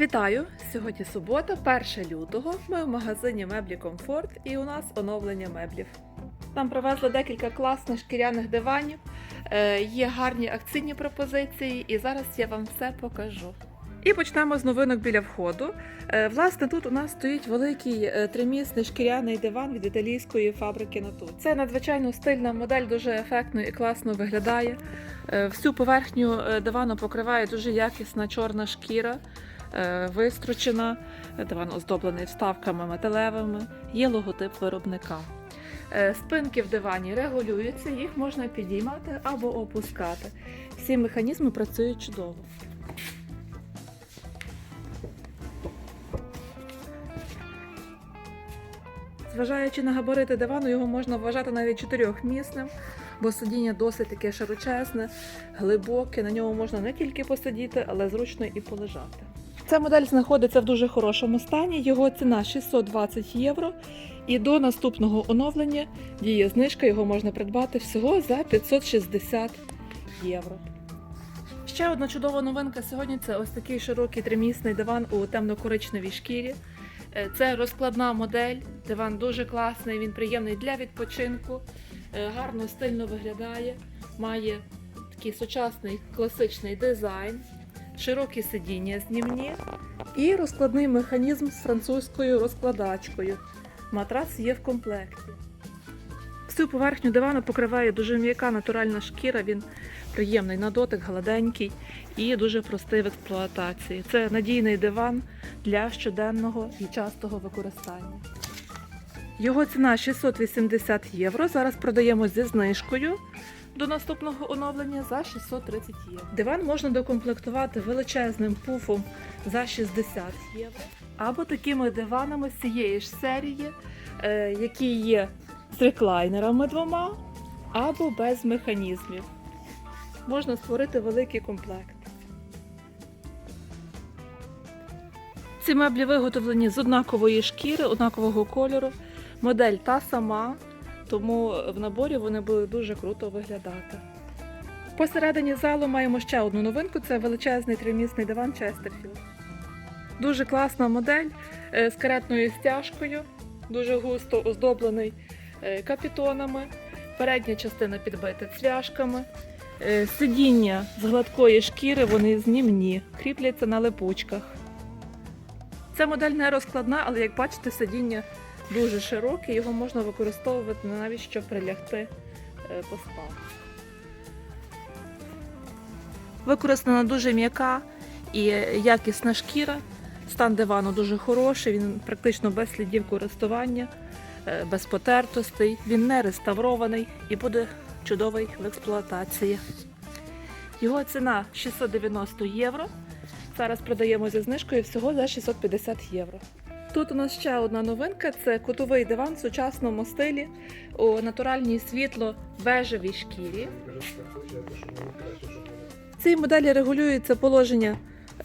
Вітаю! Сьогодні субота, 1 лютого. Ми в магазині меблі Комфорт і у нас оновлення меблів. Нам привезли декілька класних шкіряних диванів, е, є гарні акційні пропозиції, і зараз я вам все покажу. І почнемо з новинок біля входу. Е, Власне, тут у нас стоїть великий е, тримісний шкіряний диван від італійської фабрики Нату. Це надзвичайно стильна модель, дуже ефектно і класно виглядає. Всю поверхню дивану покриває дуже якісна чорна шкіра вистрочена, диван оздоблений вставками металевими, є логотип виробника. Е, Спинки в дивані регулюються, їх можна підіймати або опускати. Всі механізми працюють чудово. Зважаючи на габарити дивану, його можна вважати навіть чотирьохмісним, бо сидіння досить таке широчезне, глибоке. На ньому можна не тільки посидіти, але зручно і полежати. Ця модель знаходиться в дуже хорошому стані. Його ціна 620 євро. І до наступного оновлення діє знижка, його можна придбати всього за 560 євро. Ще одна чудова новинка сьогодні це ось такий широкий тримісний диван у темно-коричневій шкірі. Е, Це розкладна модель. Диван дуже класний, він приємний для відпочинку, е, гарно стильно виглядає, має такий сучасний класичний дизайн, широкі сидіння знімні і розкладний механізм з французькою розкладачкою. Матрац є в комплекті. Всю поверхню дивану покриває дуже м'яка натуральна шкіра. Він приємний на дотик, гладенький і дуже простий в експлуатації. Це надійний диван для щоденного і частого використання. Його ціна 680 євро. Зараз продаємо зі знижкою до наступного оновлення за 630 євро. Диван можна докомплектувати величезним пуфом за 60 євро. Або такими диванами з цієї ж серії, е, які є з реклайнерами двома, або без механізмів. Можна створити великий комплект. Ці меблі виготовлені з однакової шкіри, однакового кольору. Модель та сама, тому в наборі вони будуть дуже круто виглядати. Посередині залу маємо ще одну новинку: це величезний тримісний диван Честерфілд. Дуже класна модель е, з каретною стяжкою, дуже густо оздоблений е, капітонами. Передня частина підбита цвяшками. Е, Сидіння з гладкої шкіри, вони знімні, кріпляться на липучках. Ця модель не розкладна, але як бачите, сидіння дуже широке, його можна використовувати навіть щоб прилягти е, поспати. Використана дуже м'яка і якісна шкіра. Стан дивану дуже хороший, він практично без слідів користування, е, без потертостей. Він не реставрований і буде чудовий в експлуатації. Його ціна 690 євро. Зараз продаємо зі знижкою всього за 650 євро. Тут у нас ще одна новинка: це кутовий диван в сучасному стилі у натуральній світло бежевій шкірі. В цій моделі регулюється положення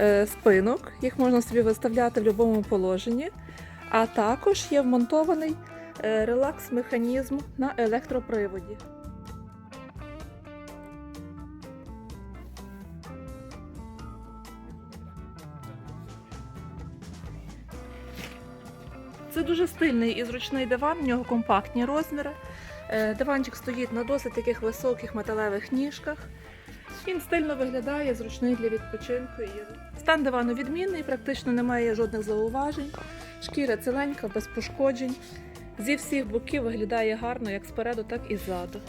е, спинок, їх можна собі виставляти в будь-якому положенні. А також є вмонтований е, релакс-механізм на електроприводі. Дуже стильний і зручний диван, в нього компактні розміри. Е, Диванчик стоїть на досить таких високих металевих ніжках. Він стильно виглядає, зручний для відпочинку. Стан дивану відмінний, практично немає жодних зауважень. Шкіра ціленька, без пошкоджень. Зі всіх боків виглядає гарно як спереду, так і ззаду.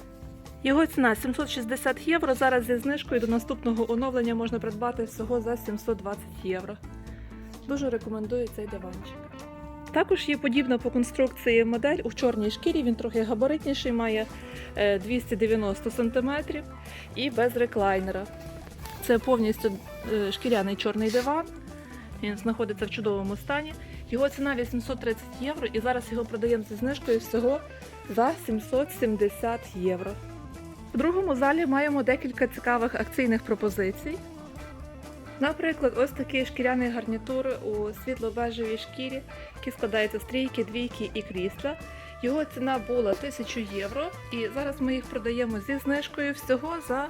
Його ціна 760 євро. Зараз зі знижкою до наступного оновлення можна придбати всього за 720 євро. Дуже рекомендую цей диванчик. Також є подібна по конструкції модель у чорній шкірі. Він трохи габаритніший, має е, 290 см і без реклайнера. Це повністю е, шкіряний чорний диван. Він знаходиться в чудовому стані. Його ціна 830 євро, і зараз його продаємо зі знижкою всього за 770 євро. В другому залі маємо декілька цікавих акційних пропозицій. Наприклад, ось такий шкіряний гарнітур у світло-бежевій шкірі, який складається з трійки, двійки і крісла. Його ціна була 1000 євро, і зараз ми їх продаємо зі знижкою всього за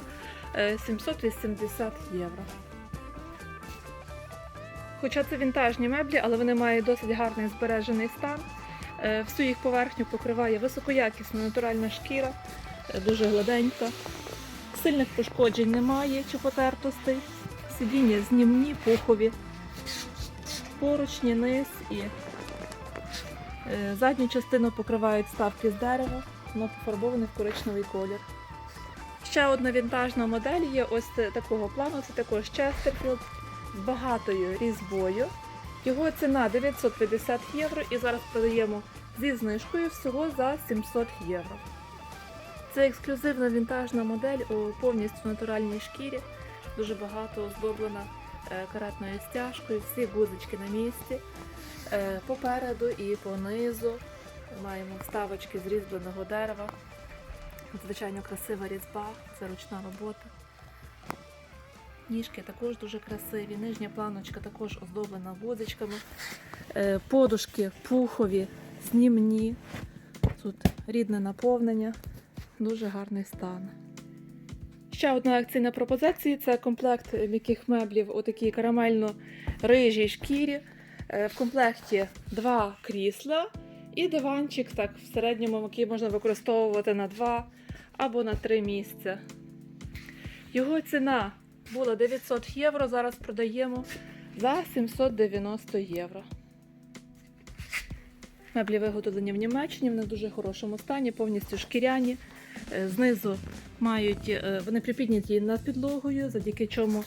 е, 780 євро. Хоча це вінтажні меблі, але вони мають досить гарний збережений стан. Е, Всю їх поверхню покриває високоякісна натуральна шкіра, е, дуже гладенька. Сильних пошкоджень немає чи потертостей. Сидіння знімні, пухові, поручні, низ і е, задню частину покривають ставки з дерева, воно пофарбоване в коричневий колір. Ще одна вінтажна модель є ось такого плану, це також Честерфілд з багатою різьбою. Його ціна 950 євро і зараз продаємо зі знижкою всього за 700 євро. Це ексклюзивна вінтажна модель у повністю натуральній шкірі, дуже багато оздоблена е, каретною стяжкою, всі гузички на місці. Е, Попереду і понизу маємо вставочки з різьбленого дерева. Звичайно, красива різьба, це ручна робота. Ніжки також дуже красиві, нижня планочка також оздоблена гудзичками. Е, Подушки пухові, знімні. Тут рідне наповнення, дуже гарний стан. Ще одна акційна пропозиція це комплект м'яких меблів у такій карамельно-рижій шкірі. Е, В комплекті два крісла і диванчик, так, в середньому, який можна використовувати на два або на три місця. Його ціна була 900 євро, зараз продаємо за 790 євро. Меблі виготовлені в Німеччині, вони в дуже хорошому стані, повністю шкіряні. Е, Знизу мають, е, вони припідняті над підлогою, завдяки чому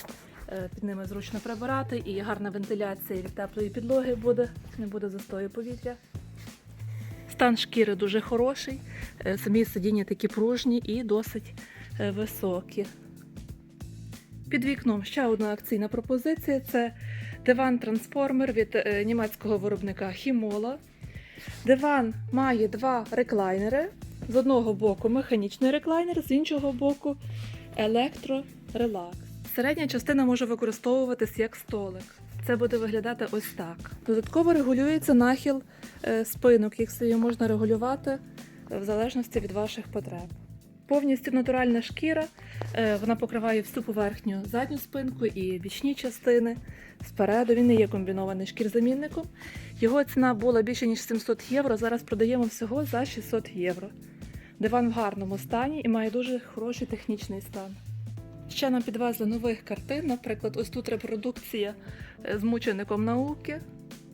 е, під ними зручно прибирати і гарна вентиляція від теплої підлоги буде, не буде застою повітря. Стан шкіри дуже хороший, самі сидіння такі пружні і досить високі. Під вікном ще одна акційна пропозиція це диван-трансформер від німецького виробника Хімола. Диван має два реклайнери. З одного боку механічний реклайнер, з іншого боку електрорелакс. Середня частина може використовуватись як столик. Це буде виглядати ось так. Додатково регулюється нахил е, спинок, їх собі можна регулювати е, в залежності від ваших потреб. Повністю натуральна шкіра, е, вона покриває всю поверхню задню спинку і бічні частини. Спереду він не є комбінований шкірзамінником. Його ціна була більше ніж 700 євро. Зараз продаємо всього за 600 євро. Диван в гарному стані і має дуже хороший технічний стан. Ще нам підвезли нових картин. Наприклад, ось тут репродукція е, з мучеником науки.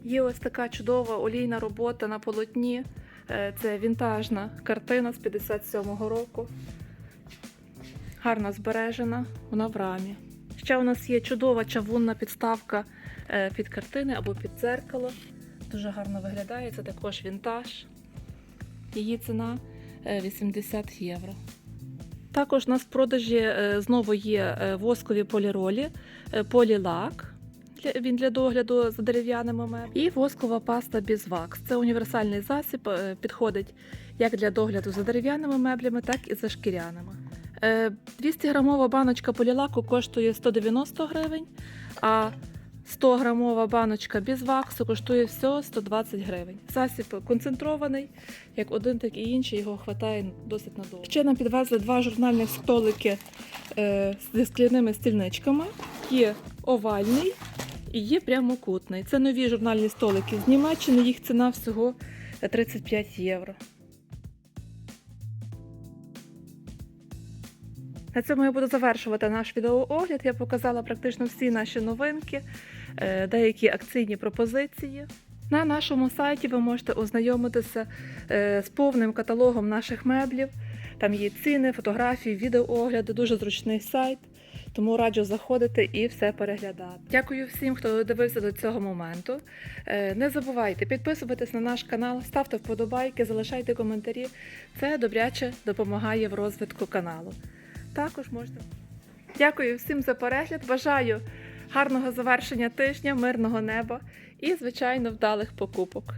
Є ось така чудова олійна робота на полотні. Е, Це вінтажна картина з 57-го року. Гарно збережена, вона в рамі. Ще у нас є чудова чавунна підставка е, під картини або під дзеркало. Дуже гарно виглядає, це також вінтаж. Її ціна 80 євро. Також у нас в продажі е, знову є е, воскові поліролі, е, полілак. Він для догляду за дерев'яними меблями. І воскова паста Бізвакс. Це універсальний засіб, е, підходить як для догляду за дерев'яними меблями, так і за шкіряними. Е, 200 грамова баночка полілаку коштує 190 гривень, а 100 грамова баночка бізваксу коштує всього 120 гривень. Засіб концентрований, як один, так і інший, його вистачає досить надовго. Ще нам підвезли два журнальних столики е, зі скляними стільничками. Є овальний і є прямокутний. Це нові журнальні столики з Німеччини, їх ціна всього 35 євро. На цьому я буду завершувати наш відеоогляд. Я показала практично всі наші новинки, е, деякі акційні пропозиції. На нашому сайті ви можете ознайомитися е, з повним каталогом наших меблів. Там є ціни, фотографії, відеоогляди, дуже зручний сайт. Тому раджу заходити і все переглядати. Дякую всім, хто дивився до цього моменту. Е, Не забувайте підписуватись на наш канал, ставте вподобайки, залишайте коментарі. Це добряче допомагає в розвитку каналу. Також можна. Дякую всім за перегляд. Бажаю гарного завершення тижня, мирного неба і, звичайно, вдалих покупок.